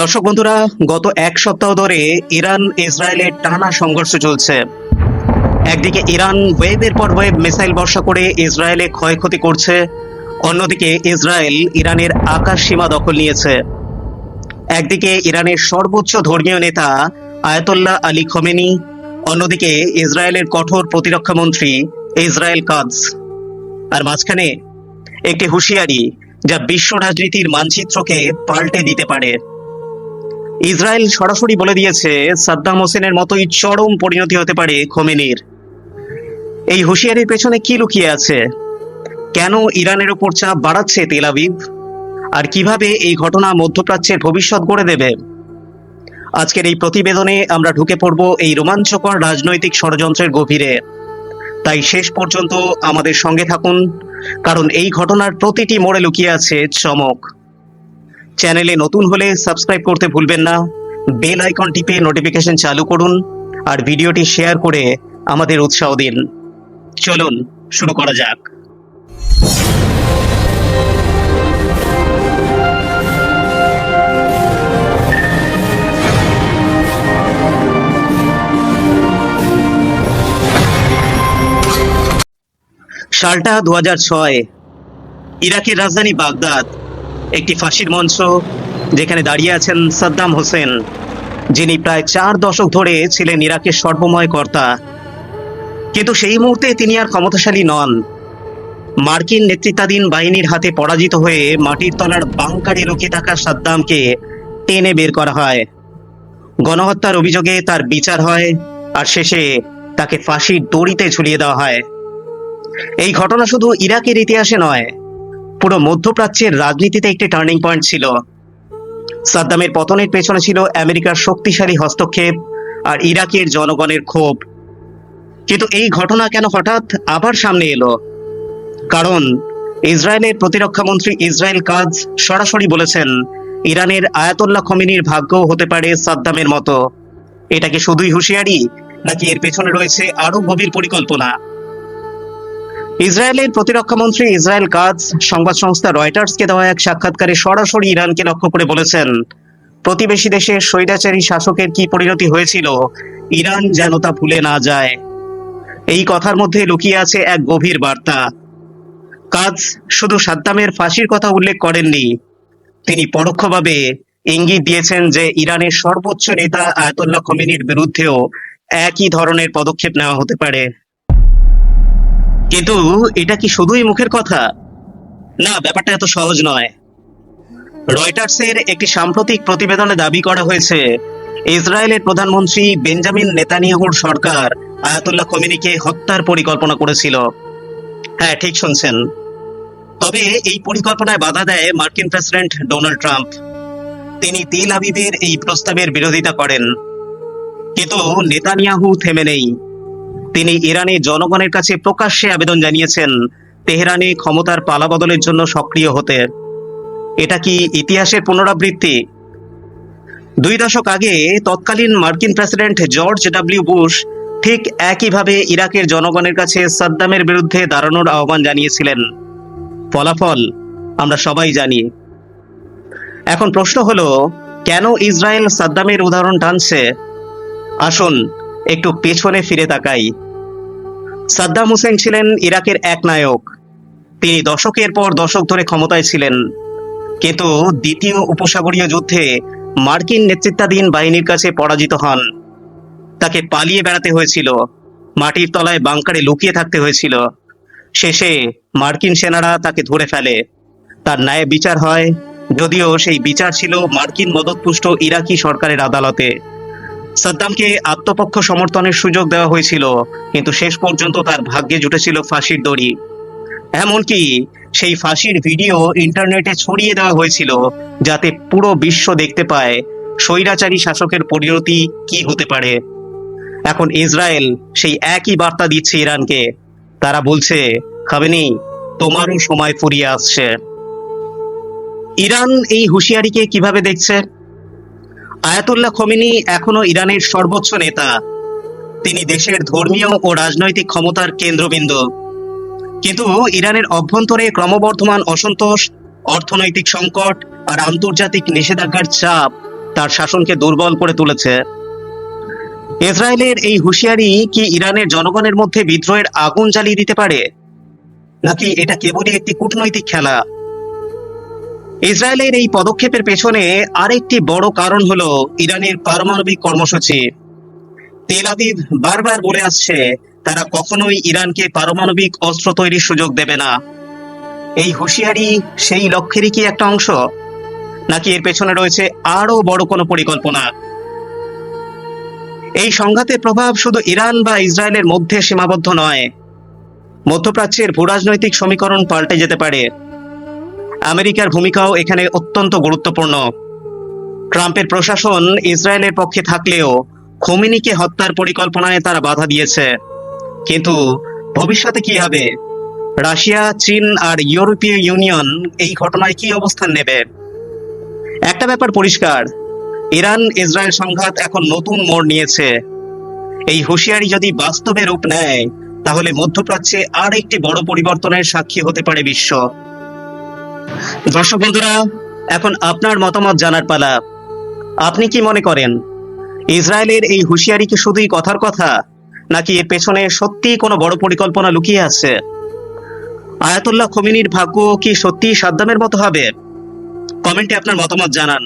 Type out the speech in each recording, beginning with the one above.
দর্শক বন্ধুরা, গত এক সপ্তাহ ধরে ইরান ইসরায়েলের টানা সংঘর্ষ চলছে। একদিকে ইরান ওয়েবের পর ওয়েব মিসাইল বর্ষা করে ইসরায়েলে ক্ষয়ক্ষতি করছে, অন্যদিকে ইসরায়েল ইরানের আকাশ সীমা দখল নিয়েছে। একদিকে ইরানের সর্বোচ্চ ধর্মীয় নেতা আয়াতোল্লাহ আলী খমেনি, অন্যদিকে ইসরায়েলের কঠোর প্রতিরক্ষা মন্ত্রী ইসরায়েল কাজ আর মাঝখানে একটি হুঁশিয়ারি যা বিশ্ব রাজনীতির মানচিত্রকে পাল্টে দিতে পারে। ইসরায়েল সরাসরি বলে দিয়েছে, সাদ্দাম হোসেনের মতোই চরম পরিণতি হতে পারে খোমেনির। এই হুঁশিয়ারির পেছনে কি লুকিয়ে আছে? কেন ইরানের ওপর চাপ বাড়াচ্ছে তেল আবিব? আর কীভাবে এই ঘটনা মধ্যপ্রাচ্যের ভবিষ্যৎ গড়ে দেবে? আজকের এই প্রতিবেদনে আমরা ঢুকে পড়ব এই রোমাঞ্চকর রাজনৈতিক ষড়যন্ত্রের গভীরে। তাই শেষ পর্যন্ত আমাদের সঙ্গে থাকুন, কারণ এই ঘটনার প্রতিটি মোড়ে লুকিয়ে আছে চমক। চ্যানেলে নতুন হলে সাবস্ক্রাইব করতে ভুলবেন না। বেল আইকন টিপে নোটিফিকেশন চালু করুন আর ভিডিওটি শেয়ার করে আমাদের উৎসাহ দিন। চলুন, শুরু করা যাক। সালটা দু ইরাকের রাজধানী বাগদাদ। একটি ফাঁসির মঞ্চ যেখানে দাঁড়িয়ে আছেন সাদ্দাম হোসেন, যিনি প্রায় চার দশক ধরে ছিলেন ইরাকের সর্বময় কর্তা। কিন্তু সেই মুহূর্তে তিনি আর ক্ষমতাশালী নন। মার্কিন নেতৃত্বাধীন বাহিনীর হাতে পরাজিত হয়ে মাটির তলার বাংকারে লুকিয়ে থাকা সাদ্দামকে টেনে বের করা হয়। গণহত্যার অভিযোগে তার বিচার হয় আর শেষে তাকে ফাঁসির দড়িতে ঝুলিয়ে দেওয়া হয়। এই ঘটনা শুধু ইরাকের ইতিহাসে নয় পুরো মধ্যপ্রাচ্যের রাজনীতিতে একটি টার্নিং পয়েন্ট ছিল। সাদ্দামের পতনের পেছনে ছিল আমেরিকার শক্তিশালী হস্তক্ষেপ আর ইরাকের জনগণের ক্ষোভ। কিন্তু এই ঘটনা কেন হঠাৎ আবার সামনে এলো? কারণ ইসরায়েলের প্রতিরক্ষা মন্ত্রী ইসরায়েল কাজ সরাসরি বলেছেন, ইরানের আয়াতুল্লাহ খমিনির ভাগ্যও হতে পারে সাদ্দামের মতো। এটা কি শুধুই হুঁশিয়ারি, নাকি এর পেছনে রয়েছে আরও গভীর পরিকল্পনা? ইসরায়েলের প্রতিরক্ষা মন্ত্রী ইসরায়েল কাজ সংবাদ সংস্থা রয়টার্সকে দেওয়া এক সাক্ষাৎকারে সরাসরি ইরানকে লক্ষ্য করে বলেছেন, প্রতিবেশী দেশের স্বৈরাচারী শাসকের কি পরিণতি হয়েছিল? ইরান যেন তা ভুলে না যায়। এই কথার মধ্যে লুকিয়ে আছে এক গভীর বার্তা। কাজ শুধু সাদ্দামের ফাঁসির কথা উল্লেখ করেননি, তিনি পরোক্ষভাবে ইঙ্গিত দিয়েছেন যে ইরানের সর্বোচ্চ নেতা আয়াতুল্লাহ খমিনির বিরুদ্ধেও একই ধরনের পদক্ষেপ নেওয়া হতে পারে। কিন্তু এটা কি শুধুই মুখের কথা? না, ব্যাপারটা এত সহজ নয়। রয়টার্সের একটি সাম্প্রতিক প্রতিবেদনে দাবি করা হয়েছে, ইসরায়েলের প্রধানমন্ত্রী বেঞ্জামিন নেতানিয়াহুর সরকার আয়াতুল্লাহ খমিনিকে হত্যার পরিকল্পনা করেছিল। হ্যাঁ ঠিক শুনছেন। তবে এই পরিকল্পনায় বাধা দেয় মার্কিন প্রেসিডেন্ট ডোনাল্ড ট্রাম্প। তিনি তেল আবিবের এই প্রস্তাবের বিরোধিতা করেন। কিন্তু নেতানিয়াহু থেমে নেই। তিনি ইরানের জনগণের কাছে প্রকাশ্যে আবেদন জানিয়েছেন তেহরানে ক্ষমতার পালাবদলের জন্য সক্রিয় হতে। এটা কি ইতিহাসের পুনরাবৃত্তি? দুই দশক আগে তৎকালীন মার্কিন প্রেসিডেন্ট জর্জ ডাব্লিউ বুশ ঠিক একইভাবে ইরাকের জনগণের কাছে সাদ্দামের বিরুদ্ধে দাঁড়ানোর আহ্বান জানিয়েছিলেন। ফলাফল আমরা সবাই জানি। এখন প্রশ্ন হলো, কেন ইসরায়েল সাদ্দামের উদাহরণ টানছে? আসুন একটু পেছনে ফিরে তাকাই। সাদ্দাম হোসেন ছিলেন ইরাকের এক নায়ক। তিনি দশকের পর দশক ধরে ক্ষমতায় ছিলেন। কিন্তু দ্বিতীয় উপসাগরীয় যুদ্ধে মার্কিন নেতৃত্বাধীন বাহিনীর কাছে পরাজিত হন। তাকে পালিয়ে বেড়াতে হয়েছিল। মাটির তলায় বাংকারে লুকিয়ে থাকতে হয়েছিল। শেষে মার্কিন সেনারা তাকে ধরে ফেলে। তার ন্যায় বিচার হয়। যদিও সেই বিচার ছিল মার্কিন মদতপুষ্ট ইরাকি সরকারের আদালতে। সাদ্দামকে আত্মপক্ষ সমর্থনের সুযোগ দেওয়া হয়েছিল, কিন্তু শেষ পর্যন্ত তার ভাগ্যে জুটেছিল ফাঁসির দড়ি। এমনকি সেই ফাঁসির ভিডিও ইন্টারনেটে ছড়িয়ে দেওয়া হয়েছিল, যাতে পুরো বিশ্ব দেখতে পায় স্বৈরাচারী শাসকের পরিণতি কি হতে পারে। এখন ইসরায়েল সেই একই বার্তা দিচ্ছে ইরানকে। তারা বলছে, খাবেনি, তোমারও সময় ফুরিয়ে আসছে। ইরান এই হুঁশিয়ারিকে কীভাবে দেখছে? আয়াতুল্লাহ খমিনি এখনও ইরানের সর্বোচ্চ নেতা। তিনি দেশের ধর্মীয় ও রাজনৈতিক ক্ষমতার কেন্দ্রবিন্দু। কিন্তু ইরানের অভ্যন্তরে ক্রমবর্ধমান অসন্তোষ, অর্থনৈতিক সংকট আর আন্তর্জাতিক নিষেধাজ্ঞার চাপ তার শাসনকে দুর্বল করে তুলেছে। ইসরায়েলের এই হুঁশিয়ারি কি ইরানের জনগণের মধ্যে বিদ্রোহের আগুন জ্বালিয়ে দিতে পারে? নাকি এটা কেবলই একটি কূটনৈতিক খেলা? ইসরায়েলের এই পদক্ষেপের পেছনে আরেকটি বড় কারণ হলো ইরানের পারমাণবিক কর্মসূচি। তেল আবিব বারবার বলে আসছে, তারা কখনোই ইরানকে পারমাণবিক অস্ত্র তৈরির সুযোগ দেবে না। এই হুঁশিয়ারি সেই লক্ষ্যেরই কি একটা অংশ? নাকি এর পেছনে রয়েছে আরও বড় কোনো পরিকল্পনা? এই সংঘাতের প্রভাব শুধু ইরান বা ইসরায়েলের মধ্যে সীমাবদ্ধ নয়। মধ্যপ্রাচ্যের ভূরাজনৈতিক সমীকরণ পাল্টে যেতে পারে। আমেরিকার ভূমিকাও এখানে অত্যন্ত গুরুত্বপূর্ণ। ট্রাম্পের প্রশাসন ইসরায়েলের পক্ষে থাকলেও খোমিনিকে হত্যার পরিকল্পনায় তারা বাধা দিয়েছে। কিন্তু ভবিষ্যতে কি হবে? রাশিয়া, চীন আর ইউরোপীয় ইউনিয়ন এই ঘটনায় কি অবস্থান নেবে? একটা ব্যাপার পরিষ্কার, ইরান ইসরায়েল সংঘাত এখন নতুন মোড় নিয়েছে। এই হুঁশিয়ারি যদি বাস্তবে রূপ নেয়, তাহলে মধ্যপ্রাচ্যে আর একটি বড় পরিবর্তনের সাক্ষী হতে পারে বিশ্ব। দর্শক বন্ধুরা, এখন আপনার মতামত জানার পালা। আপনি কি মনে করেন, ইসরায়েলের এই হুঁশিয়ারি কি শুধুই কথার কথা, নাকি এর পেছনে সত্যিই কোনো বড় পরিকল্পনা লুকিয়ে আছে? আয়াতুল্লাহ খমিনির ভাগ্য কি সত্যিই সাদ্দামের মতো হবে? কমেন্টে আপনার মতামত জানান।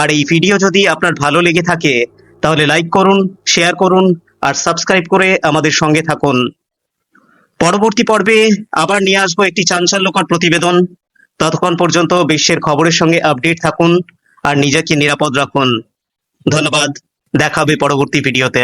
আর এই ভিডিও যদি আপনার ভালো লেগে থাকে, তাহলে লাইক করুন, শেয়ার করুন, আর সাবস্ক্রাইব করে আমাদের সঙ্গে থাকুন। পরবর্তী পর্বে আবার নিয়ে আসব একটি চাঞ্চল্যকর প্রতিবেদন। ততক্ষণ পর্যন্ত বিশ্বের খবরের সঙ্গে আপডেট থাকুন আর নিজেকে নিরাপদ রাখুন। ধন্যবাদ। দেখা হবে পরবর্তী ভিডিওতে।